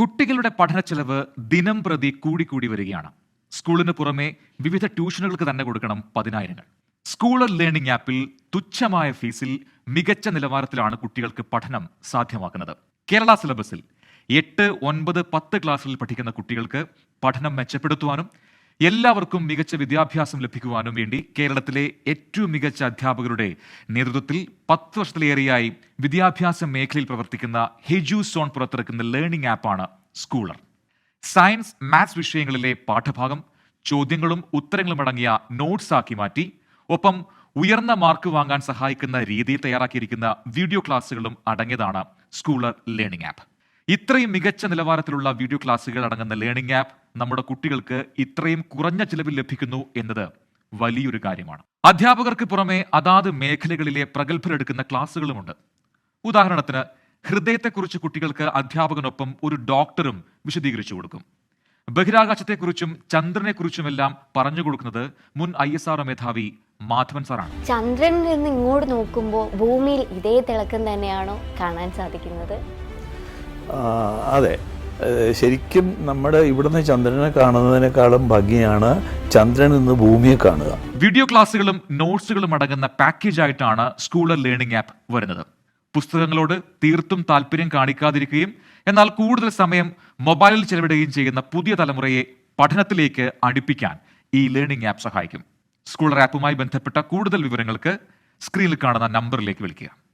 കുട്ടികളുടെ പഠന ചെലവ് ദിനം പ്രതി കൂടിക്കൂടി വരികയാണ്. സ്കൂളിന് പുറമെ വിവിധ ട്യൂഷനുകൾക്ക് തന്നെ കൊടുക്കണം പതിനായിരങ്ങൾ. സ്കൂളർ ലേണിംഗ് ആപ്പിൽ തുച്ഛമായ ഫീസിൽ മികച്ച നിലവാരത്തിലാണ് കുട്ടികൾക്ക് പഠനം സാധ്യമാക്കുന്നത്. കേരള സിലബസിൽ എട്ട് ഒൻപത് പത്ത് ക്ലാസ്സിൽ പഠിക്കുന്ന കുട്ടികൾക്ക് പഠനം മെച്ചപ്പെടുത്തുവാനും എല്ലാവർക്കും മികച്ച വിദ്യാഭ്യാസം ലഭിക്കുവാനും വേണ്ടി കേരളത്തിലെ ഏറ്റവും മികച്ച അധ്യാപകരുടെ നേതൃത്വത്തിൽ പത്ത് വർഷത്തിലേറെയായി വിദ്യാഭ്യാസ മേഖലയിൽ പ്രവർത്തിക്കുന്ന ഹെജു സോൺ പുറത്തിറക്കുന്ന ലേണിംഗ് ആപ്പാണ് സ്കൂളർ. സയൻസ് മാത്സ് വിഷയങ്ങളിലെ പാഠഭാഗം ചോദ്യങ്ങളും ഉത്തരങ്ങളും അടങ്ങിയ നോട്ട്സ് ആക്കി മാറ്റി ഒപ്പം ഉയർന്ന മാർക്ക് വാങ്ങാൻ സഹായിക്കുന്ന രീതിയിൽ തയ്യാറാക്കിയിരിക്കുന്ന വീഡിയോ ക്ലാസ്സുകളും അടങ്ങിയതാണ് സ്കൂളർ ലേണിംഗ് ആപ്പ്. ഇത്രയും മികച്ച നിലവാരത്തിലുള്ള വീഡിയോ ക്ലാസ്സുകൾ അടങ്ങുന്ന ലേണിംഗ് ആപ്പ് നമ്മുടെ കുട്ടികൾക്ക് ഇത്രയും കുറഞ്ഞ ചിലവിൽ ലഭിക്കുന്നു എന്നത് വലിയൊരു കാര്യമാണ്. അധ്യാപകർക്ക് പുറമെ അതാത് മേഖലകളിലെ പ്രഗത്ഭരെടുക്കുന്ന ക്ലാസ്സുകളുമുണ്ട്. ഉദാഹരണത്തിന് ഹൃദയത്തെക്കുറിച്ച് കുട്ടികൾക്ക് അധ്യാപകനൊപ്പം ഒരു ഡോക്ടറും വിശദീകരിച്ചു കൊടുക്കും. ബഹിരാകാശത്തെക്കുറിച്ചും ചന്ദ്രനെക്കുറിച്ചുമെല്ലാം പറഞ്ഞു കൊടുക്കുന്നത് മുൻ ഐ എസ് ആർ മേധാവി മാധവൻ സാറാണ്. ചന്ദ്രനിൽ നിന്ന് ഇങ്ങോട്ട് നോക്കുമ്പോൾ ഭൂമിയിൽ ഇതേ തിളക്കം തന്നെയാണോ കാണാൻ സാധിക്കുന്നത്? അതെ. ശരിക്കും നമ്മുടെ ഇവിടുന്ന് ചന്ദ്രനെ കാണുന്നതിനേക്കാളും ഭംഗിയാണ് ചന്ദ്രൻ നിന്ന് ഭൂമിയെ കാണുക. വീഡിയോ ക്ലാസ്സുകളും നോട്ട്സുകളും അടങ്ങുന്ന പാക്കേജ് ആയിട്ടാണ് സ്കൂളർ ലേണിംഗ് ആപ്പ് വരുന്നത്. പുസ്തകങ്ങളോട് തീർത്തും താല്പര്യം കാണിക്കാതിരിക്കുകയും എന്നാൽ കൂടുതൽ സമയം മൊബൈലിൽ ചെലവിടുകയും ചെയ്യുന്ന പുതിയ തലമുറയെ പഠനത്തിലേക്ക് അടുപ്പിക്കാൻ ഈ ലേണിംഗ് ആപ്പ് സഹായിക്കും. സ്കൂളർ ആപ്പുമായി ബന്ധപ്പെട്ട കൂടുതൽ വിവരങ്ങൾക്ക് സ്ക്രീനിൽ കാണുന്ന നമ്പറിലേക്ക് വിളിക്കുക.